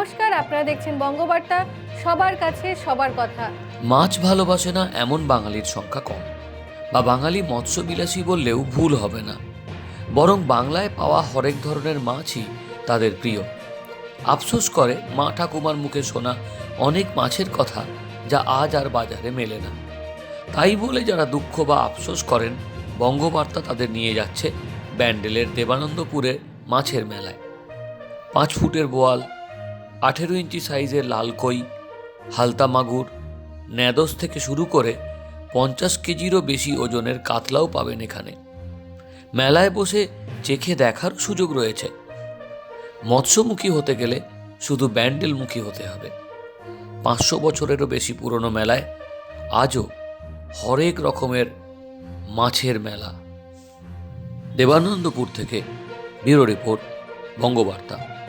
নমস্কার, আপনারা দেখছেন বঙ্গবার্তা। সবার কাছে সবার কথা। মাছ ভালোবাসে না এমন বাঙালির সংখ্যা কম। বা বাঙালি মৎস্যবিলাসী বললেও ভুল হবে না। বরং বাংলায় পাওয়া হরেক ধরনের মাছই তাদের প্রিয়। আফসোস করে মা ঠাকুমার মুখে শোনা অনেক মাছের কথা যা আজ আর বাজারে মেলে না। তাই বলে যারা দুঃখ বা আফসোস করেন, বঙ্গবার্তা তাদের নিয়ে যাচ্ছে ব্যান্ডেলের দেবানন্দপুরের মাছের মেলায়। পাঁচ ফুটের বোয়াল আঠেরো ইঞ্চি সাইজের লাল কই, হালতা মাগুর, ন্যাদস থেকে শুরু করে পঞ্চাশ কেজিরও বেশি ওজনের কাতলাও পাবেন এখানে। মেলায় বসে চেখে দেখার সুযোগ রয়েছে। মৎস্যমুখী হতে গেলে শুধু ব্যান্ডেলমুখী হতে হবে। পাঁচশো বছরেরও বেশি পুরনো মেলায় আজও হরেক রকমের মাছের মেলা। দেবানন্দপুর থেকে ব্যুরো রিপোর্ট, বঙ্গবার্তা।